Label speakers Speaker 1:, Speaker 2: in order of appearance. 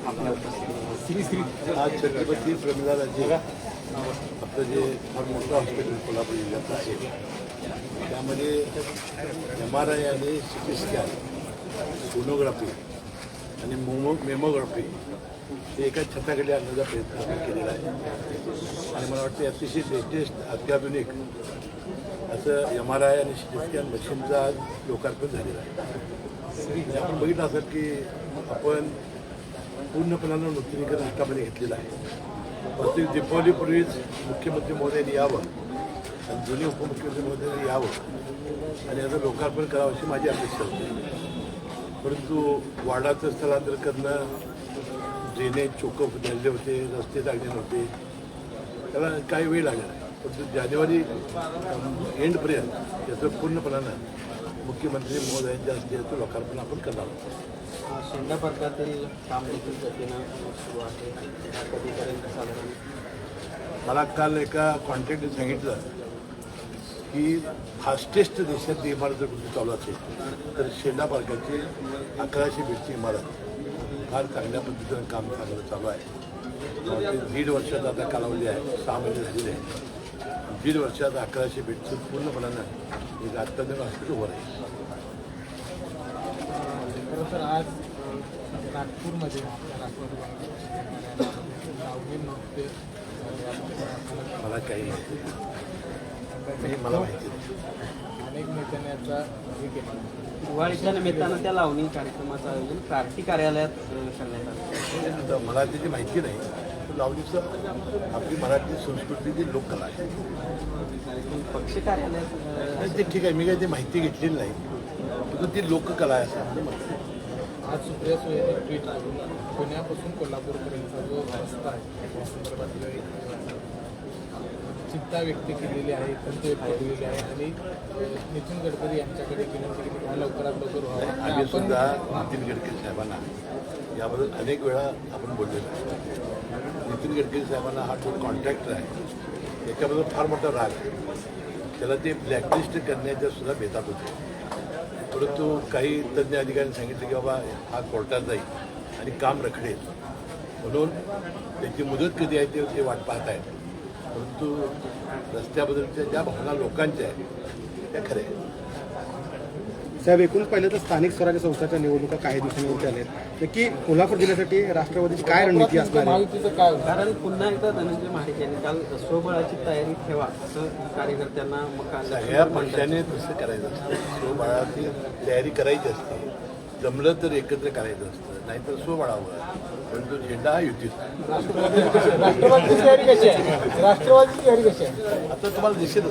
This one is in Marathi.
Speaker 1: श्री श्री आज छत्रपती प्रमिलाराजे आपलं जे फार मोठं हॉस्पिटल कोल्हापूर जिल्ह्यात आहे त्यामध्ये एम आर आय आणि सी टी स्कॅन सोनोग्राफी आणि मोमो मेमोग्राफी हे एका छताकडे आणण्याचा प्रयत्न आपण केलेला आहे आणि मला वाटतं अतिशय लेटेस्ट अत्याधुनिक असं एम आर आय आणि सी टी स्कॅन मशीनचं आज लोकार्पण झालेलं आहे आपण बघितलं असेल की आपण पूर्णपणानं नूतनीकरण हातामध्ये घेतलेलं आहे. प्रत्येक दीपावलीपूर्वीच मुख्यमंत्री महोदयांनी यावं आणि दोन्ही उपमुख्यमंत्री महोदयांनी यावं आणि याचं लोकार्पण करावं अशी माझी अपेक्षा होती. परंतु वाडाचं स्थलांतर करणं ड्रेनेज चोकअप झालेले होते रस्ते लागले नव्हते त्याला काही वेळ लागला परंतु जानेवारी एंडपर्यंत याचं पूर्णपणानं मुख्यमंत्री महोदयांच्या हस्ते याचं लोकार्पण आपण करणार आहोत.
Speaker 2: शेंडा पार्कातील काम देखील गतीनं सुरू आहे. कधीपर्यंत साधारण
Speaker 1: मला काल एका कॉन्टॅक्टने सांगितलं की फास्टेस्ट देशात इमारत जर कुठे चालू असेल तर शेंडा पार्काची अकराशे बेडची इमारत फार चांगल्या पद्धतीनं काम चांगलं चालू आहे. दीड वर्षाचा आता कालावधी आहे सहा महिने झालेले आहे दीड वर्षात अकराशे बेडचं पूर्णपणानं एक अत्याधुनिक हॉस्पिटल उभं राहील.
Speaker 3: खरं तर आज नागपूरमध्ये
Speaker 1: मला काही माहिती. हे मला माहिती नाही.
Speaker 3: अनेक नेत्यांनी याचा हे केला.
Speaker 2: दिवाळीच्या निमित्तानं त्या लावणी कार्यक्रमाचं आयोजन क्रांती कार्यालयात करण्यात आलं.
Speaker 1: आता मला त्याची माहिती नाही. लावणीचं आपली मराठी संस्कृतीची लोककला आहे.
Speaker 2: पण पक्ष
Speaker 1: ते ठीक आहे मी काही ती माहिती घेतलेली नाही. परंतु ती लोककला आहे असं म्हणतात.
Speaker 3: आज सुप्रिया सुळेने ट्विट करून पुण्यापासून कोल्हापूरपर्यंतचा जो रस्ता आहे त्या संदर्भातलं एक अ, चिंता व्यक्त केलेली आहे खंत व्यक्त केलेली आहे. आणि नितीन गडकरी यांच्याकडे विनंती केली हा लवकरात लवकर व्हावा.
Speaker 1: आम्ही सुद्धा नितीन गडकरी साहेबांना याबद्दल अनेक वेळा आपण बोललेलो आहे नितीन गडकरी साहेबांना हा जो कॉन्ट्रॅक्ट आहे त्याच्याबद्दल फार मोठा राग आहे. त्याला ते ब्लॅकलिस्ट करण्याच्या सुद्धा बेतात होते. परंतु काही तज्ज्ञ अधिकाऱ्यांनी सांगितलं की बाबा हा कोर्टात जाईल आणि काम रखडेल. म्हणून त्याची मुदत कधी आहे ते ते वाट पाहत आहेत. परंतु रस्त्याबद्दलच्या ज्या भावना लोकांच्या आहेत त्या खऱ्या आहेत.
Speaker 4: साहेब एकूण पाहिलं तर स्थानिक स्वराज्य संस्थाच्या निवडणुका काही दिवसांवरती आल्या आहेत नक्की कोल्हापूर जिल्ह्यासाठी राष्ट्रवादीची काय रणनीती असणार आहे?
Speaker 3: काय
Speaker 2: कारण पुन्हा एकदा धनंजय महाडिक यांनी काल स्वबळाची तयारी ठेवा असं कार्यकर्त्यांना
Speaker 1: सगळ्या पक्षाने तसं करायचं असतं. स्वबळाची तयारी करायची असते. जमलं तर एकत्र करायचं असतं. नाहीतर स्वबळावर. परंतु झेंडा हा युतीचा
Speaker 3: राष्ट्रवादीची तयारी कशी आहे? राष्ट्रवादीची तयारी कशी आहे?
Speaker 1: आता तुम्हाला दिसेल